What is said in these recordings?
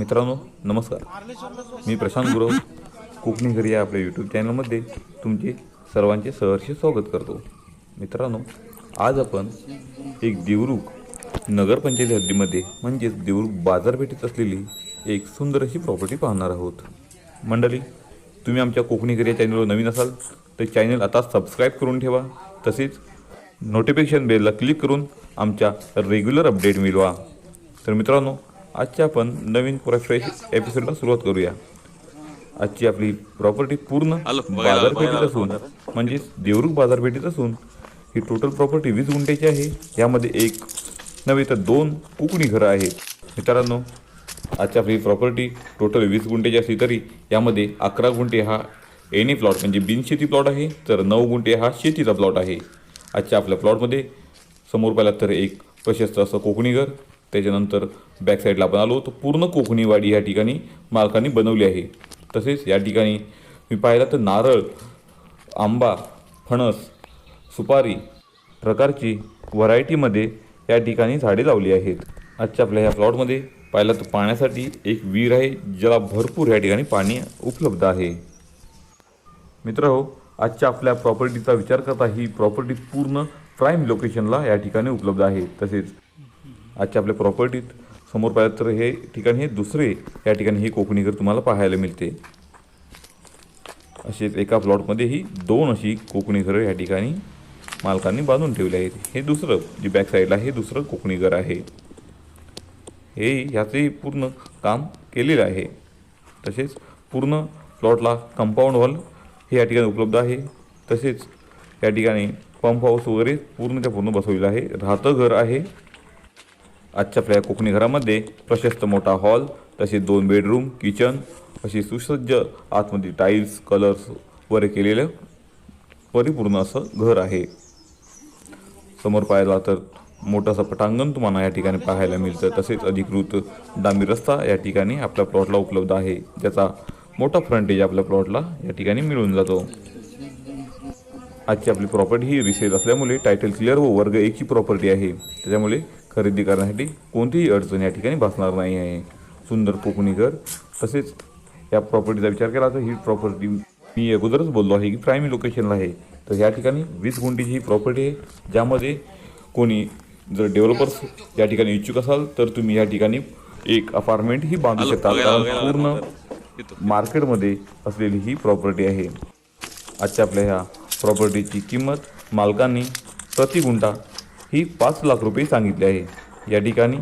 मित्रांनो नमस्कार. मी प्रशांत गुरव कोकणी घरी या आपल्या यूट्यूब चॅनलमध्ये तुमचे सर्वांचे सहर्ष स्वागत करतो. मित्रांनो आज आपण एक देवरुख नगरपंचायती हद्दीमध्ये म्हणजेच देवरुख बाजारपेठेत असलेली एक सुंदर अशी प्रॉपर्टी पाहणार आहोत. मंडळी तुम्ही आमच्या कोकणी घरी या चॅनलवर नवीन असाल तर चॅनल आता सबस्क्राईब करून ठेवा. तसेच नोटिफिकेशन बेलला क्लिक करून आमच्या रेग्युलर अपडेट मिळवा. तर मित्रांनो आजच्या आपण नवीन पुरा फ्रेश एपिसोडला सुरुवात करूया. आजची आपली प्रॉपर्टी पूर्ण बाजारपेठेत असून म्हणजेच देवरुख बाजारपेठेत असून ही टोटल प्रॉपर्टी वीस गुंठ्याची आहे. यामध्ये एक नव्हे तर दोन कोकणी घरं आहेत. मित्रांनो आजची आपली प्रॉपर्टी टोटल वीस गुंठ्याची असली तरी यामध्ये अकरा गुंठे हा एनी प्लॉट म्हणजे बिनशेती प्लॉट आहे तर नऊ गुंठे हा शेतीचा प्लॉट आहे. आजच्या आपल्या प्लॉटमध्ये समोर पाहिला तर एक प्रशस्त असं कोकणी घर त्याच्यानंतर बॅक साईडला आपण आलो. तर पूर्ण कोकणी वाडी या ठिकाणी मालकांनी बनवली आहे. तसेच या ठिकाणी मी पाहिलं तर नारळ आंबा फणस सुपारी प्रकारची व्हरायटीमध्ये या ठिकाणी झाडे लावली आहेत. आजच्या आपल्या ह्या प्लॉटमध्ये पाहिलं तर पाण्यासाठी एक विहीर आहे ज्याला भरपूर या ठिकाणी पाणी उपलब्ध आहे. मित्र हो आजच्या आपल्या प्रॉपर्टीचा विचार करता ही प्रॉपर्टी पूर्ण प्राईम लोकेशनला या ठिकाणी उपलब्ध आहे. तसेच आजच्या आपल्या प्रॉपर्टीत समोर पाहिलं तर हे ठिकाण हे दुसरे या ठिकाणी हे कोकणी घर तुम्हाला पाहायला मिळते. असेच एका प्लॉटमध्ये ही दोन अशी कोकणी घरं या ठिकाणी मालकांनी बांधून ठेवली आहेत. हे दुसरं जे बॅक साईडला हे दुसरं कोकणी घर आहे. हे ह्याचंही पूर्ण काम केलेलं आहे. तसेच पूर्ण प्लॉटला कंपाऊंड हॉल हे या ठिकाणी उपलब्ध आहे. तसेच या ठिकाणी पंप हाऊस वगैरे पूर्णच्या पूर्ण बसवलेलं आहे. राहतं घर आहे. आजच्या आपल्या कोकणी घरामध्ये प्रशस्त मोठा हॉल तसेच दोन बेडरूम किचन अशी सुसज्ज आतमध्ये टाईल्स कलर्स वगैरे केलेलं परिपूर्ण असं घर आहे. समोर पाहिला तर मोठासा पटांगण तुम्हाला या ठिकाणी पाहायला मिळतं. तसेच अधिकृत डांबी रस्ता या ठिकाणी आपल्या प्लॉटला उपलब्ध आहे. ज्याचा मोठा फ्रंटेज आपल्या प्लॉटला या ठिकाणी मिळून जातो. आजची आपली प्रॉपर्टी ही रिसेल असल्यामुळे टायटल क्लिअर व वर्ग एकची प्रॉपर्टी आहे. त्याच्यामुळे खरेदी करण्यासाठी कोणतीही अडचण या ठिकाणी भासणार नाही आहे. सुंदर कोकणी घर तसेच या प्रॉपर्टीचा विचार केला तर ही प्रॉपर्टी मी अगोदरच बोललो आहे की प्रायमी लोकेशनला आहे. तर या ठिकाणी वीस गुंठीची ही प्रॉपर्टी आहे ज्यामध्ये कोणी जर डेव्हलपर्स या ठिकाणी इच्छुक असाल तर तुम्ही या ठिकाणी एक अपार्टमेंट ही बांधू शकता. कारण पूर्ण. मार्केटमध्ये असलेली ही प्रॉपर्टी आहे. आजच्या आपल्या ह्या प्रॉपर्टीची किंमत मालकांनी प्रति गुंठा ही पाच लाख रुपये सांगितली आहे. या ठिकाणी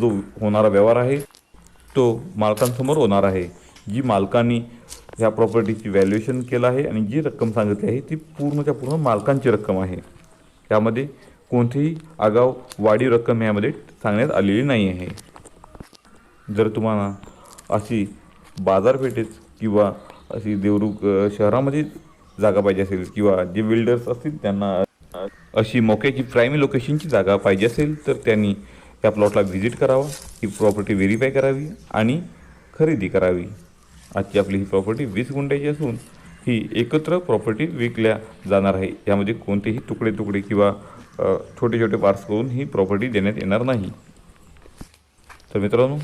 जो होणारा व्यवहार आहे तो मालकांसमोर होणार आहे. जी मालकांनी ह्या प्रॉपर्टीची व्हॅल्युएशन केलं आहे आणि जी रक्कम सांगितली आहे ती पूर्णच्या पूर्ण मालकांची रक्कम आहे. त्यामध्ये कोणतीही आगाव वाढीव रक्कम यामध्ये सांगण्यात आलेली नाही आहे. जर तुम्हाला अशी बाजारपेठेत किंवा अशी देवरुख शहरामध्ये जागा पाहिजे असेल किंवा जे बिल्डर्स असतील त्यांना अशी मोक्याची प्रायमी लोकेशनची जागा पाहिजे असेल तर त्यांनी त्या प्लॉटला व्हिजिट करावा. ही प्रॉपर्टी व्हेरीफाय करावी आणि खरेदी करावी. आजची आपली ही प्रॉपर्टी वीस गुंठ्याची असून ही एकत्र प्रॉपर्टी विकल्या जाणार आहे. यामध्ये कोणतेही तुकडे तुकडे किंवा छोटे छोटे पार्ट्स करून ही प्रॉपर्टी देण्यात येणार नाही. तर मित्रांनो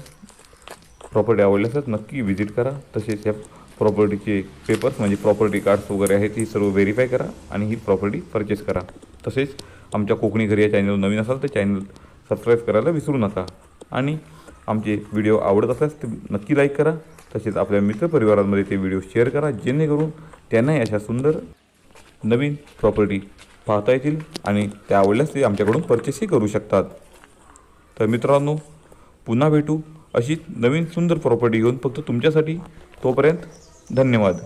प्रॉपर्टी आवडल्यास नक्की व्हिजिट करा. तसेच या प्रॉपर्टीचे पेपर्स म्हणजे प्रॉपर्टी कार्ड्स वगैरे आहेत ती सर्व व्हेरीफाय करा आणि ही प्रॉपर्टी परचेस करा. तसेच आमच्या कोकणी घरी या चॅनलवर नवीन असाल तर चॅनल सबस्क्राईब करायला विसरू नका. आणि आमचे व्हिडिओ आवडत असल्यास ते नक्की लाईक करा. तसेच आपल्या मित्रपरिवारांमध्ये ते व्हिडिओ शेअर करा. जेणेकरून त्यांनाही अशा सुंदर नवीन प्रॉपर्टी पाहता येतील आणि त्या आवडल्यास ते आमच्याकडून परचेसही करू शकतात. तर मित्रांनो पुन्हा भेटू अशी नवीन सुंदर प्रॉपर्टी घेऊन फक्त तुमच्यासाठी तोपर्यंत धन्यवाद.